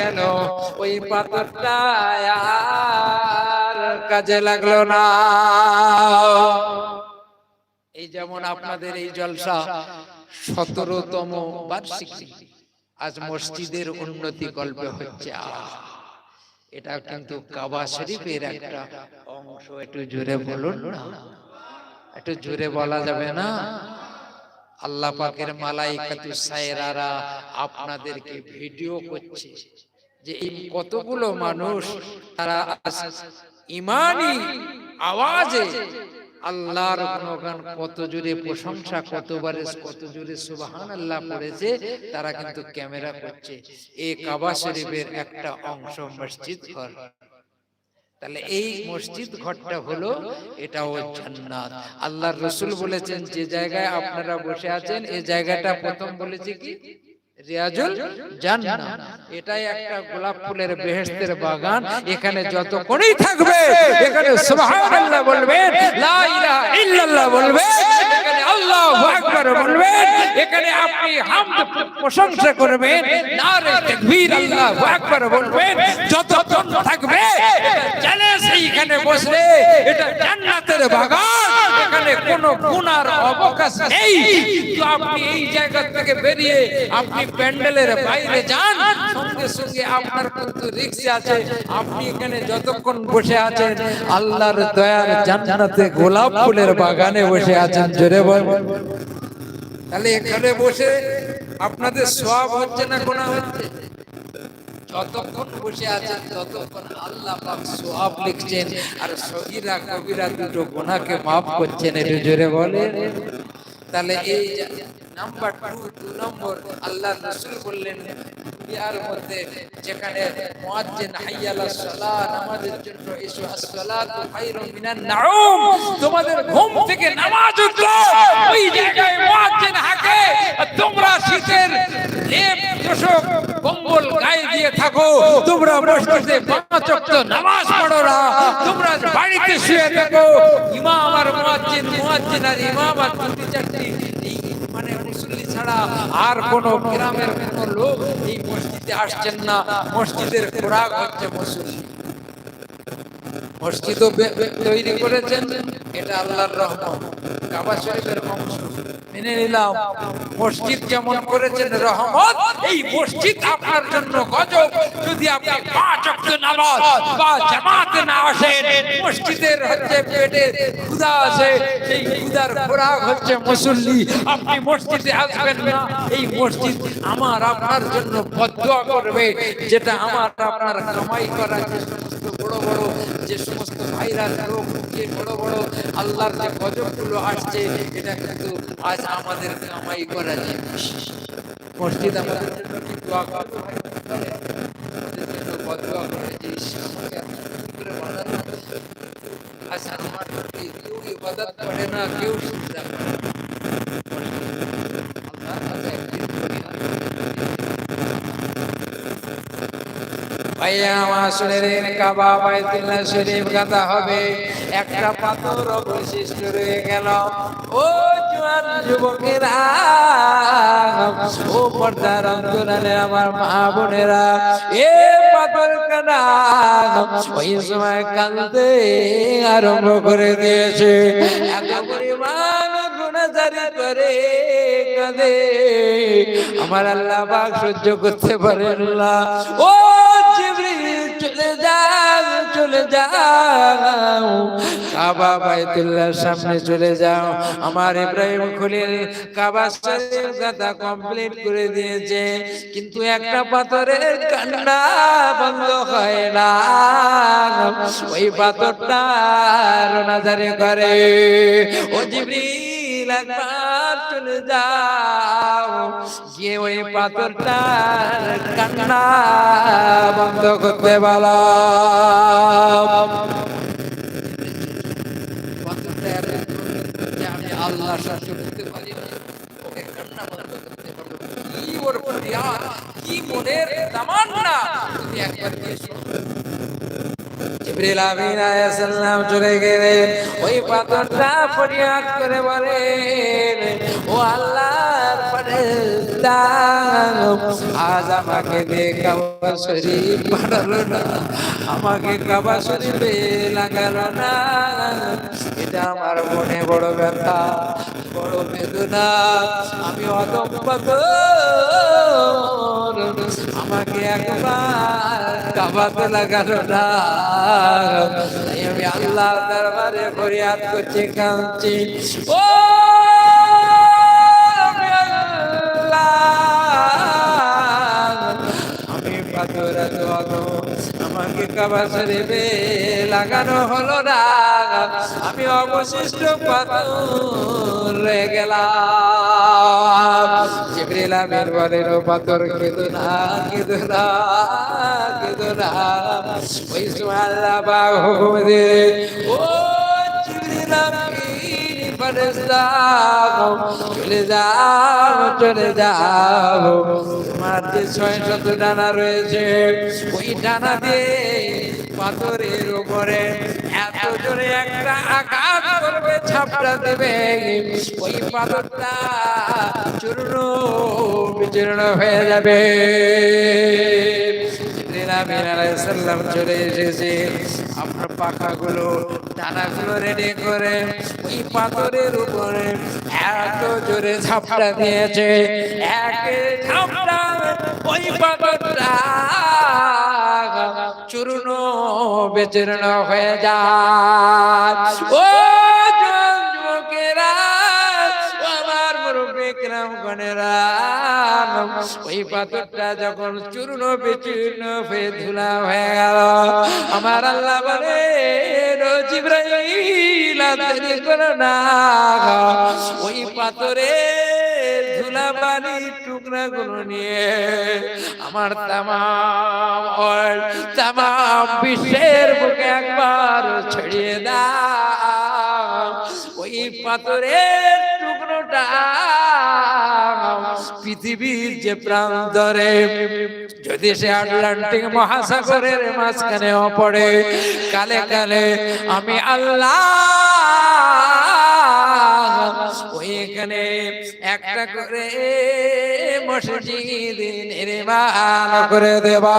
গেল ওই পাথরটা আর কাজে লাগল না। এই যেমন আপনাদের এই জলসা সতেরোতম বার্ষিকী। আজ মসজিদের উন্নতি গল্পে হচ্ছে এটা কিন্তু কাবা শরীফের একটা অংশ। একটু জোরে বলুন না। একটু জোরে বলা যাবে না। আল্লাহ পাকের মালাইকাতু সায়রারা আপনাদেরকে ভিডিও করছে। যে এই কতগুলো মানুষ তারা ইমানি আওয়াজে আল্লাহর গুণগান কত জোরে প্রশংসা, কতবারে কত জোরে সুবহান আল্লাহ পড়েছে, তারা কিন্তু ক্যামেরা করছে। এ কাবা শরীফের একটা অংশ মসজিদ ঘর। তাহলে এই মসজিদ ঘরটা হলো, এটাও জান্নাত। আল্লাহর রসুল বলেছেন, যে জায়গায় আপনারা বসে আছেন এই জায়গাটা প্রথম বলেছে কি? রিয়াজুল জান্নাত। এটাই একটা গোলাপ ফুলের বেহেশতের বাগান। এখানে যতক্ষণই থাকবে এখানে সুবহানাল্লাহ বলবেন লা ইলাহা ইল্লাল্লাহ বলবেন এখানে আল্লাহু আকবার বলবেন এখানে আপনি হামদ প্রশংসা করবেন, নারে তাকবীর আল্লাহু আকবার বলবেন, যতক্ষণ থাকবে চ্যালেঞ্জ এইখানে বসলে এটা জান্নাতের বাগান, এখানে কোনো গুনার অবকাশ নেই। কিন্তু আপনি এই জায়গা থেকে বেরিয়ে আপনি প্যান্ডেলের বাইরে যান, সঙ্গে সঙ্গে আপনার কিন্তু রিক্সা আছে। আপনি এখানে যতক্ষণ বসে আছেন, আল্লাহর দয়ার জান্নাতে গোলাপ ফুলের বাগানে বসে আছেন, জোরে বল। তাহলে এখানে বসে আপনাদের সব হচ্ছে না গোনা হচ্ছে? যতক্ষণ বসে আছেন, ততক্ষণ আল্লাহ পাক সোয়াব লিখছেন আর সগীরা কবিরা দুটো গোনাকে মাফ করছেন, একটু জোরে বলে তাহলে এই নাম্বার টু দু নম্বর, আল্লাহ রসুল বললেন দুনিয়ার মধ্যে যেখানে মুয়াজ্জিন হাইয়ালা সালাহ নামাজের জন্য এসো, আসসালাতু খায়রুম মিনান নাউম। তোমাদের ঘুম থেকে নামাজ উঠল। ওই জায়গায় মুয়াজ্জিন হাঁকে। তোমরা শীতের লেপ তোষক, কম্বল গায়ে দিয়ে থাকো। তোমরা মসজিদে পাঁচ ওয়াক্ত নামাজ পড়ো না। তোমরা বাড়িতে শুয়ে থাকো। ইমাম আর মুয়াজ্জিন মুয়াজ্জিন আর ইমাম আর দুটি চারটি ছাড়া আর কোন গ্রামের কোন লোক এই মসজিদে আসছেন না। মসজিদের খোরাক হচ্ছে মুসল্লি। মসজিদও তৈরি করেছেন এটা আল্লাহর রহমান কাবা শরীফের অংশ। মেনে নিলাম। মসজিদ যেমন করেছেন রহমত, এই মসজিদ আপনার জন্য গজব। যদি আপনি পাঁচ ওয়াক্ত নামাজ বা জামাতে না আসেন, মসজিদের হচ্ছে পেটে ক্ষুধা আছে। ক্ষুধার খোরাক হচ্ছে মুসল্লি। আপনি মসজিদে আসবেন না। এই মসজিদ আমার আপনার জন্য বদুয়া করবে, যেটা আমার আপনার কামাই করা যে সমস্ত বড় বড় যে সমস্ত ভাইরাস রোগ যে বড় বড় আল্লাহর যে গজবগুলো আসছে, এটা কিন্তু আজ আমাদের কামাই করা জিনিস। মসজিদ আমাদের দোয়া বদুয়া করে কেউ ইবাদত করে না, কেউ সিজদা করে না। আল্লাহর কাছে একদিন ফরিয়াদ ভাইয়া শরীরের কাবা বাইতুল্লাহ শরীফ গাদা হবে। একটা পাথর অবশিষ্ট রয়ে গেল। ও জোয়ান যুবকেরা, ও পর্দার অন্তরালে আমার মা বোনেরা, এ পাথর কানা ওই সময় কান্দতে আরম্ভ করে দিয়েছে। এত পরিমাণ গুণাচারি করে কাঁদে। আমার আল্লাহ পাক সহ্য করতে পারেন না। ও চলে যাও। কাবা সামনে চলে যাও। আমার ইব্রাহিম খলিল কাবা শরীফ কথা কমপ্লিট করে দিয়েছে। কিন্তু একটা পাথরের কান্না বন্ধ হয় না। ওই পাথরটা নাজারে করে ও জিবরিল একবার চলে যাও। গিয়ে ওই পাথরটা আল্লাহ কান্না বন্ধ করতে আলাইহিস চলে গেলেন। ওই পাথরটা ফরিয়াদ করে বলেন, ও আল্লাহর ফরেশতা আজ আমাকে দিয়ে কাবা বানালো না। আমাকে কাবা শরীফে লাগালো না। এটা আমার মনে বড় ব্যথা, বড় বেদনা। আমি অদম্পত আমাকে একবার কাবাতে লাগালো না। আমি আল্লাহ দরবারে ফরিয়াদ করছি, কাঁদছি। ও কাবা শরীফে লাগানো হলো না আমি অবশিষ্ট পাথর রয়ে গেলাম। জিবরিল আমির বলেন পাথর, কেঁদো না কেঁদো না কেঁদো না। ওই আল্লাহ পাক হুকুম দিলেন, ও জিবরিল আমির, ফেরেশতা, চলে যাও চলে যাও। তোমার যে ছয় শত ডানা রয়েছে, ওই ডানা দিয়ে পাথরের উপরে এত জোরে একটা আঘাত করবে ছাপটা দেবে ওই পাথরটা চূর্ণ, বিচূর্ণ হয়ে যাবে। আলাইহিস চলে এসেছে। আপনার পাখাগুলো ডানাগুলো রেডি করে ওই পাথরের উপরে এত জোরে ঝাপটা দিয়েছে। এক ঝাপটা, ওই পাথরটা চূর্ণ, বেচূর্ণ হয়ে যায়। ও ওই পাথরটা যখন চূর্ণ বিচূর্ণ হয়ে ধুলা হয়ে গেল, আমার আল্লাহ বলে করো না ওই পাথরে ধুলা বালি টুকরা গুলো নিয়ে আমার অল, তামাম বিশ্বের বুকে একবার ছড়িয়ে দাও। ওই পাথরের পৃথিবীর যে প্রান্তরে যদি সে আটলান্টিক মহাসাগরের মাঝখানেও পড়ে, কালে কালে আমি আল্লাহ ওইখানে একটা করে মসজিদ নির্মাণ করে দেবা।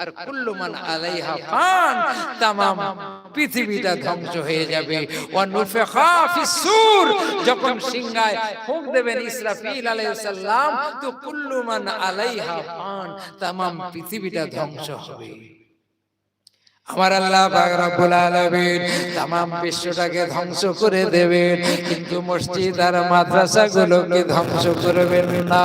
আর কুল্লুমান আলাইহা ফান তামাম পৃথিবীটা ধ্বংস হয়ে যাবে। ওয়া ওয়ানুফিখা ফিসসূর যখন সিংহায় ফুঁক দেবেন ইসরাফিল আলাইহিস সালাম তো কুল্লুমান আলাইহা ফান তামাম পৃথিবীটা ধ্বংস হবে। আমার আল্লাহ পাক রব্বুল আলামিন তাম বিশ্বটাকে ধ্বংস করে দেবেন কিন্তু মসজিদ আর মাদ্রাসাগুলোকে ধ্বংস করবেন না।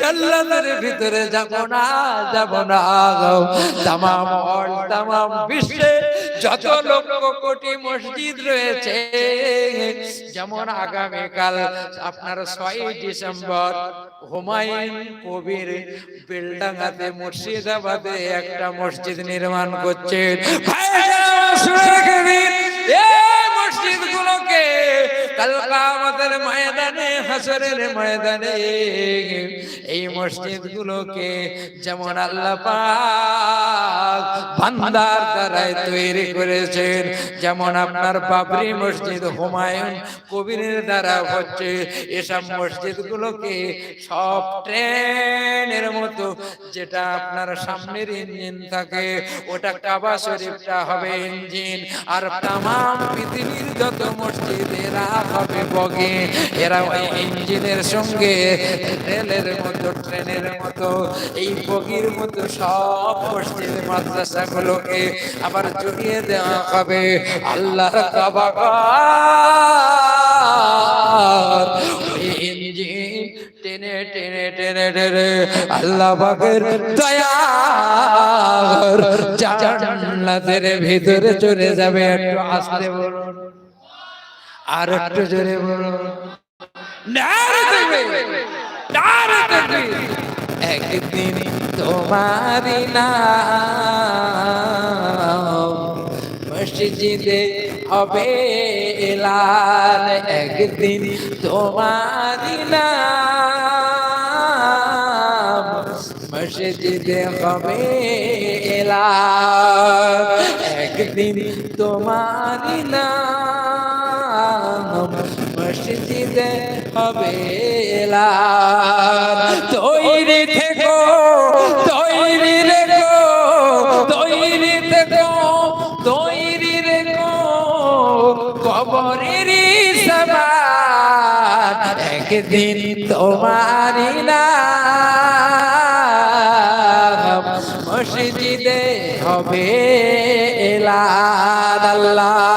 জান্নাতের ভিতরে যাব না যাব না তামাম অল তামাম বিশ্বে যত লক্ষ কোটি মসজিদ রয়েছে যেমন আগামীকাল আপনার ছয় ডিসেম্বর হুমায়ুন কবির বেলডাঙ্গাতে মুর্শিদাবাদে একটা মসজিদ নির্মাণ করছেন ভাইরা, শুনে রাখবেন, এই মসজিদ গুলোকে কাল আমাদের ময়দানে হাসরের ময়দানে, এই মসজিদ গুলোকে যেমন আল্লাহ পাক বান্দার দ্বারাই তৈরি করেছেন, যেমন আপনার বাবরি মসজিদ হুমায়ুন কবিরের দ্বারা হচ্ছে, এসব মসজিদ গুলোকে সব ট্রেনের মতো যেটা আপনার সামনের ইঞ্জিন থাকে, ওটা কাবা শরীফটা হবে ইঞ্জিন, আর তাম পৃথিবীর যত মসজিদ এরা হবে বগে, এরা ওই ইঞ্জিনের সঙ্গে রেলের মতো, ট্রেনের মতো, এই বগির মতো সব মসজিদ মাদ্রাসা গুলোকে আবার জড়িয়ে দেওয়া হবে। আল্লাহর টেনে টেনে টেনে টেনে আল্লাহ পাকের দয়ার জান্নাতের ভিতরে চলে যাবে। একটু আসতে বলুন। আর একটু জোরে তাকবীর। একদিন তোমারি মসজিদে হবে এলান। একদিন তোমারি মসজিদে হবে এলান। একদিন তোমারি নাম মসজিদে হবে তৈরি থেকো, তৈরি রেখো, তৈরি থেকো, তৈরি রেখো। কবরের একদিন তোমারি নাম। মসজিদে হবে এলান আল্লাহ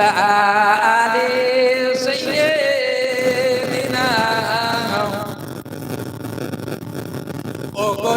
وعلى آل سيدنا ওগো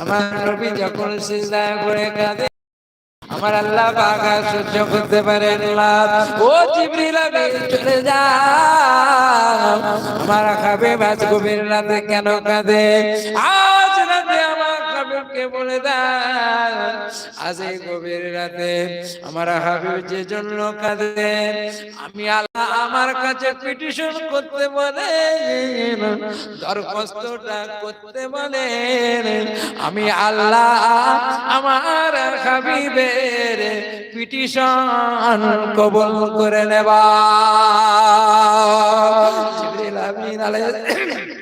আমার নবী যখন আল্লাহ বাঘা সহ্য করতে পারেন ও জিবরিল চলে যা। আমার খাবে বাজ গভীর রাতে কেন কাঁদে? আজ রাতে আমার হাবিবকে বলে দেন আজ এই গভীর রাতে আমার হাবিব যে জন্য কাঁদে আমি আল্লাহ আমার কাছে পিটিশন করতে বলেন দরখাস্তটা করতে বলেন আমি আল্লাহ আমার হাবিবের পিটিশন কবল করে নেবা। আমিন আলাইহিস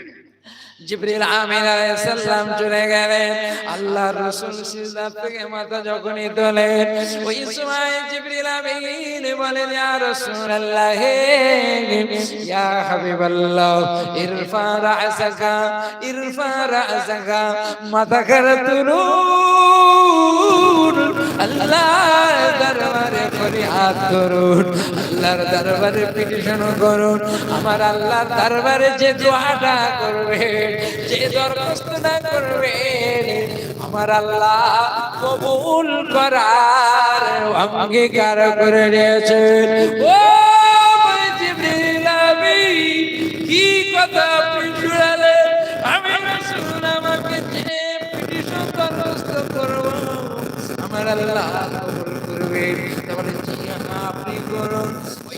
জিবরিল আমিন আলাইহিস সালাম চলে গেলেন। আল্লাহ রাসূল সিজদা থেকে মাথা যখনই তোলেন, ওই সময় জিবরিল আমিন বলেন, ইয়া রাসূলুল্লাহ, ইয়া হাবিবাল্লাহ, ইরফা রাসাকা ইরফা রাসাকা মাথা করে তুলুন, আল্লাহর দরবারে ফরিয়াদ করুন আল্লাহর দরবারে পিটিশন করুন। আমার আল্লাহর দরবারে যে দোয়াটা করবে যে দরখাস্তটা করবে আমার আল্লাহ কবুল করার অঙ্গীকার করে নিয়েছেন ও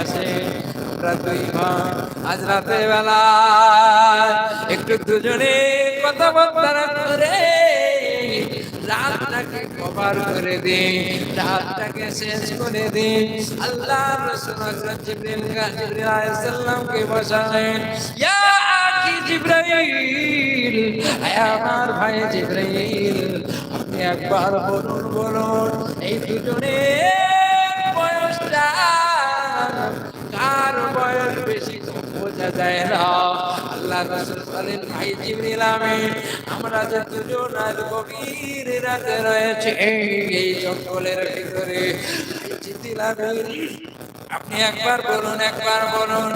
আমরা দুই ভাই আজ রাতে বেলা একটু দুজনে কথাবার্তা করে করে আল্লাহ রাসূল আকরাম জিবরিল জিবরিল আলাইহিস সালামকে বসালেন, ইয়া আখি জিবরাইল আমার ভাই জিবরাইল, আপনি একবার বলুন বলুন, এই দুজনের আল্লাহ রাসূল বলেন, ভাই জিবরিল আমিন, আমরা যে দুজন আর গভীর রাতে রয়েছে, এই জঙ্গলের ভিতরে জিবরিল আপনি একবার বলুন একবার বলুন,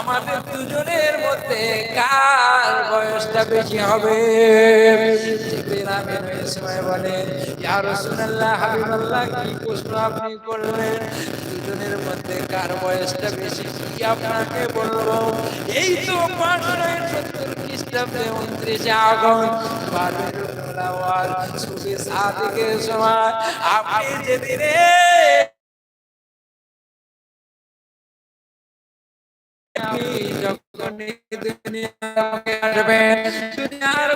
আমাদের দুজনের মধ্যে কার বয়সটা বেশি হবে? বলেন ইয়া রাসূলুল্লাহ, হাবিবাল্লাহ, কি প্রশ্ন আপনি দুজনের মধ্যে কার বয়সটা বেশি? কি আপনাকে বলব? এই তো পাঁচশো সত্তর খ্রিস্টাব্দে উনত্রিশে আগস্ট সাদিকের সময়। আপনি যেদিনে আপনি যখন এই দুনিয়ায় আসবেন দুনিয়ার